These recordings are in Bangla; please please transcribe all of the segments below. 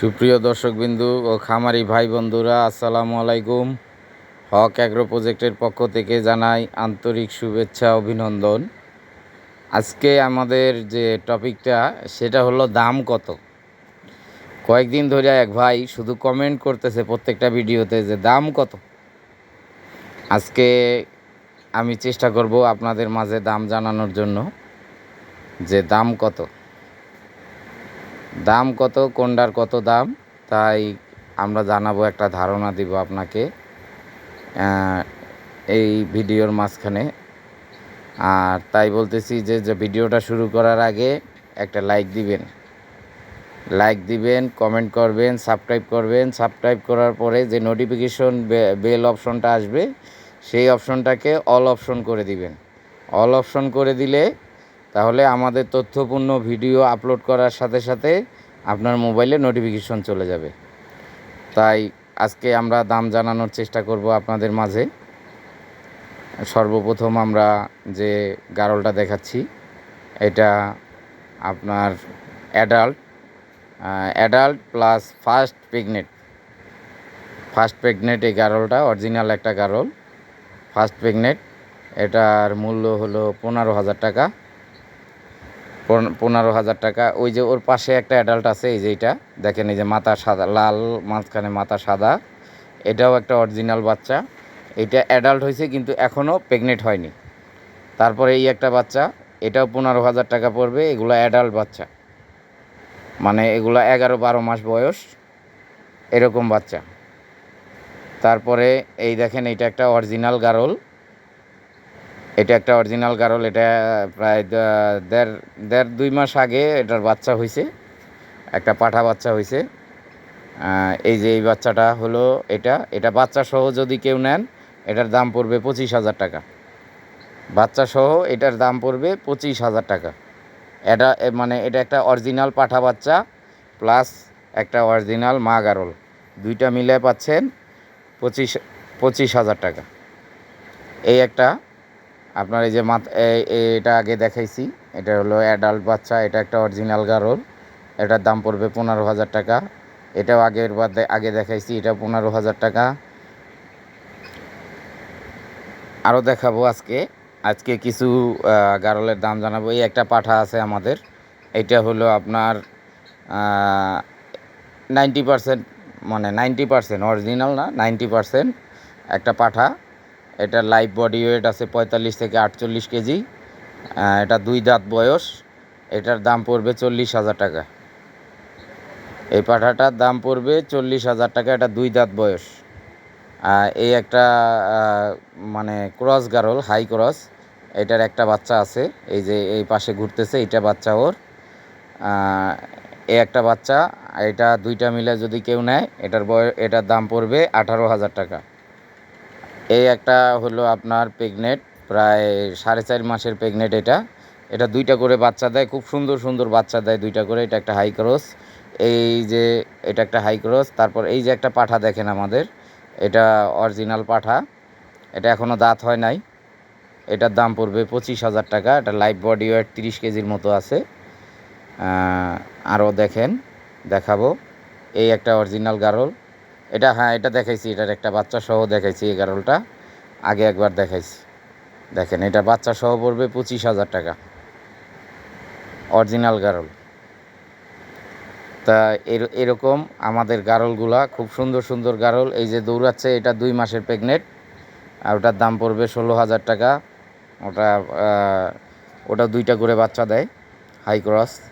সুপ্রিয় দর্শকবিন্দু ও খামারি ভাই বন্ধুরা আসসালামু আলাইকুম। হক অ্যাগ্রো প্রজেক্টের পক্ষ থেকে জানাই আন্তরিক শুভেচ্ছা, অভিনন্দন। আজকে আমাদের যে টপিকটা, সেটা হলো দাম কত? কয়েকদিন ধরে এক ভাই শুধু কমেন্ট করতেছে প্রত্যেকটা ভিডিওতে যে দাম কত? আজকে আমি চেষ্টা করব আপনাদের মাঝে দাম জানানোর জন্য যে দাম কত? দাম কত কোনটার কত দাম, তাই আমরা জানাব, একটা ধারণা দিব আপনাকে এই ভিডিওর মাঝখানে। আর তাই বলতেছি যে যে ভিডিওটা শুরু করার আগে একটা লাইক দিবেন। লাইক দিবেন, কমেন্ট করবেন, সাবস্ক্রাইব করবেন। সাবস্ক্রাইব করার পরে যে নোটিফিকেশন বেল অপশনটা আসবে, সেই অপশনটাকে অল অপশন করে দিবেন। অল অপশন করে দিলে তাহলে আমাদের তথ্যপূর্ণ ভিডিও আপলোড করার সাথে সাথে আপনার মোবাইলে নোটিফিকেশন চলে যাবে। তাই আজকে আমরা দাম জানানোর চেষ্টা করব আপনাদের মাঝে। সর্বপ্রথম আমরা যে গারলটা দেখাচ্ছি, এটা আপনার adult adult plus first pregnant first pregnant এই গারলটা অরিজিনাল একটা গারল। ফার্স্ট প্রেগনেন্ট এটার মূল্য হলো পনেরো হাজার টাকা। পনেরো হাজার টাকা। ওই যে ওর পাশে একটা অ্যাডাল্ট আছে, এই যে এটা। দেখেন এই যে মাথা সাদা, লাল, মাঝখানে মাথা সাদা। এটাও একটা অরিজিনাল বাচ্চা। এটা অ্যাডাল্ট হয়েছে, কিন্তু এখনও প্রেগনেন্ট হয়নি। তারপরে এই একটা বাচ্চা, এটাও পনেরো হাজার টাকা পড়বে, এগুলো অ্যাডাল্ট বাচ্চা। মানে এগুলো এগারো বারো মাস বয়স, এরকম বাচ্চা। তারপরে এই দেখেন এটা একটা অরিজিনাল গারল। এটা একটা অরিজিনাল গারল, এটা প্রায় দেড় দেড় দুই মাস আগে এটার বাচ্চা হয়েছে একটা পাঠা বাচ্চা হয়েছে এই যে এই বাচ্চাটা হলো এটা এটা বাচ্চা সহ যদি কেউ নেন, এটার দাম পড়বে পঁচিশ হাজার টাকা। বাচ্চা সহ এটার দাম পড়বে পঁচিশ হাজার টাকা। এটা মানে এটা একটা অরিজিনাল পাঠা বাচ্চা প্লাস একটা অরিজিনাল মা গারল। দুইটা মিলে পাচ্ছেন পঁচিশ পঁচিশ হাজার টাকা। এই একটা আপনার এই যে এটা আগে দেখাইছি। এটা হলো অ্যাডাল্ট বাচ্চা, এটা একটা অরিজিনাল গারল। এটার দাম পড়বে পনেরো হাজার টাকা। এটাও আগের বার আগে দেখাইছি, এটা পনেরো হাজার টাকা। আরও দেখাবো আজকে। আজকে কিছু গারলের দাম জানাব। এই একটা পাঠা আছে আমাদের। এটা হলো আপনার নাইনটি পারসেন্ট মানে নাইনটি পারসেন্ট অরিজিনাল না নাইনটি পারসেন্ট একটা পাঠা। এটা লাইভ বডি ওয়েট আছে পঁয়তাল্লিশ থেকে আটচল্লিশ কেজি। এটা দুই দাঁত বয়স। এটার দাম পড়বে চল্লিশ হাজার টাকা। এই পাঠাটার দাম পড়বে চল্লিশ হাজার টাকা, এটা দুই দাঁত বয়স। এই একটা মানে ক্রস গারল হাই ক্রস এটার একটা বাচ্চা আছে, এই যে এই পাশে ঘুরতেছে এটা বাচ্চা ওর। এই একটা বাচ্চা, এটা দুইটা মিলে যদি কেউ নেয়, এটার বয়, এটার দাম পড়বে আঠারো হাজার টাকা। এই একটা হলো আপনার প্রেগনেন্ট প্রায় সাড়ে চার মাসের প্রেগনেন্ট এটা। এটা দুইটা করে বাচ্চা দেয়, খুব সুন্দর সুন্দর বাচ্চা দেয় দুইটা করে। এটা একটা হাই ক্রস এই যে এটা একটা হাই ক্রস তারপর এই যে একটা পাঠা দেখেন আমাদের, এটা অরিজিনাল পাঠা। এটা এখনও দাঁত হয় নাই। এটার দাম পড়বে পঁচিশ হাজার টাকা। এটা লাইভ বডি ওয়েট তিরিশ কেজির মতো আছে। আরও দেখেন, দেখাবো। এই একটা অরিজিনাল গারল। এটা হ্যাঁ এটা দেখাইছি, এটার একটা বাচ্চা সহ দেখাইছি এই গারলটা। আগে একবার দেখাইছি। দেখেন, এটা বাচ্চা সহ পড়বে পঁচিশ হাজার টাকা। Original girl. তা এর- এরকম আমাদের গারলগুলা খুব সুন্দর সুন্দর গারল। এই যে দৌড়াচ্ছে, এটা দুই মাসের প্রেগনেন্ট। আর ওটার দাম পড়বে ষোলো হাজার টাকা। ওটা ওটা দুইটা করে বাচ্চা দেয়। High cross.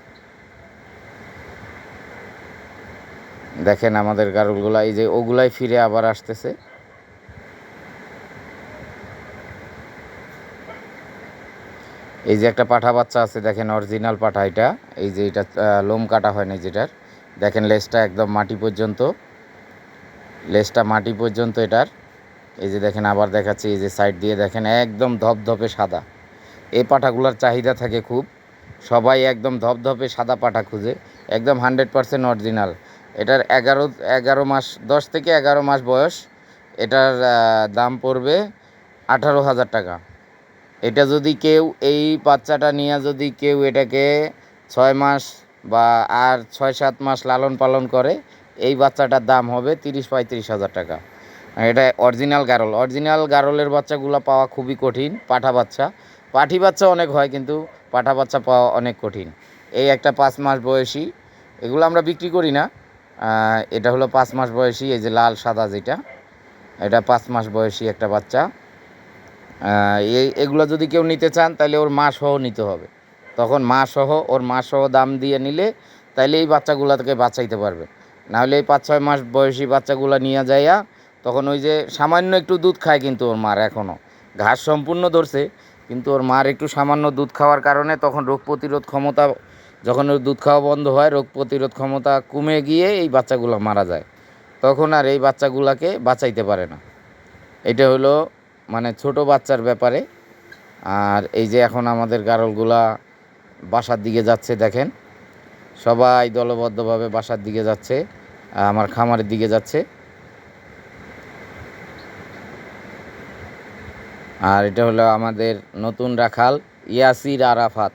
দেখেন আমাদের গারুলগুলা, এই যে ওগুলাই ফিরে আবার আসতেছে। এই যে একটা পাঠা বাচ্চা আছে, দেখেন অরিজিনাল পাঠা এটা। এই যে এটা লোম কাটা হয়নি যেটার। দেখেন লেজটা একদম মাটি পর্যন্ত। লেজটা মাটি পর্যন্ত এটার। এই যে দেখেন আবার দেখাচ্ছি, এই যে সাইড দিয়ে দেখেন একদম ধপধপে সাদা। এই পাঠাগুলোর চাহিদা থাকে খুব। সবাই একদম ধপধপে সাদা পাঠা খুঁজে। একদম হান্ড্রেড পারসেন্ট অরিজিনাল এটার এগারো এগারো মাস, দশ থেকে এগারো মাস বয়স। এটার দাম পড়বে আঠারো হাজার টাকা। এটা যদি কেউ এই বাচ্চাটা নিয়ে যদি কেউ এটাকে ছয় মাস বা আর ছয় সাত মাস লালন পালন করে, এই বাচ্চাটার দাম হবে তিরিশ পঁয়ত্রিশ হাজার টাকা। এটা অরিজিনাল গারল। অরিজিনাল গারলের বাচ্চাগুলো পাওয়া খুবই কঠিন, পাঠা বাচ্চা। পাঠি বাচ্চা অনেক হয়, কিন্তু পাঠা বাচ্চা পাওয়া অনেক কঠিন। এই একটা পাঁচ মাস বয়সী, এগুলো আমরা বিক্রি করি না। এটা হলো পাঁচ মাস বয়সী, এই যে লাল, সাদা যেটা, এটা পাঁচ মাস বয়সী একটা বাচ্চা। এগুলো যদি কেউ নিতে চান, তাহলে ওর মা সহ নিতে হবে। তখন মা সহ, ওর মা সহ দাম দিয়ে নিলে, তাইলে এই বাচ্চাগুলো থেকে বাঁচাইতে পারবে। নাহলে এই পাঁচ ছয় মাস বয়সী বাচ্চাগুলো নিয়ে যাইয়া, তখন ওই যে সামান্য একটু দুধ খায় কিন্তু ওর মার এখনও ঘাস সম্পূর্ণ ধরছে, কিন্তু ওর মার একটু সামান্য দুধ খাওয়ার কারণে তখন রোগ প্রতিরোধ ক্ষমতা যখন ওর দুধ খাওয়া বন্ধ হয়, রোগ প্রতিরোধ ক্ষমতা কমে গিয়ে এই বাচ্চাগুলো মারা যায়। তখন আর এই বাচ্চাগুলোকে বাঁচাইতে পারে না। এটা হলো মানে ছোট বাচ্চার ব্যাপারে। আর এই যে এখন আমাদের গারলগুলা বাসার দিকে যাচ্ছে, দেখেন। সবাই দলবদ্ধভাবে বাসার দিকে যাচ্ছে, আমার খামারের দিকে যাচ্ছে। আর এটা হলো আমাদের নতুন রাখাল, ইয়াসির আরাফাত।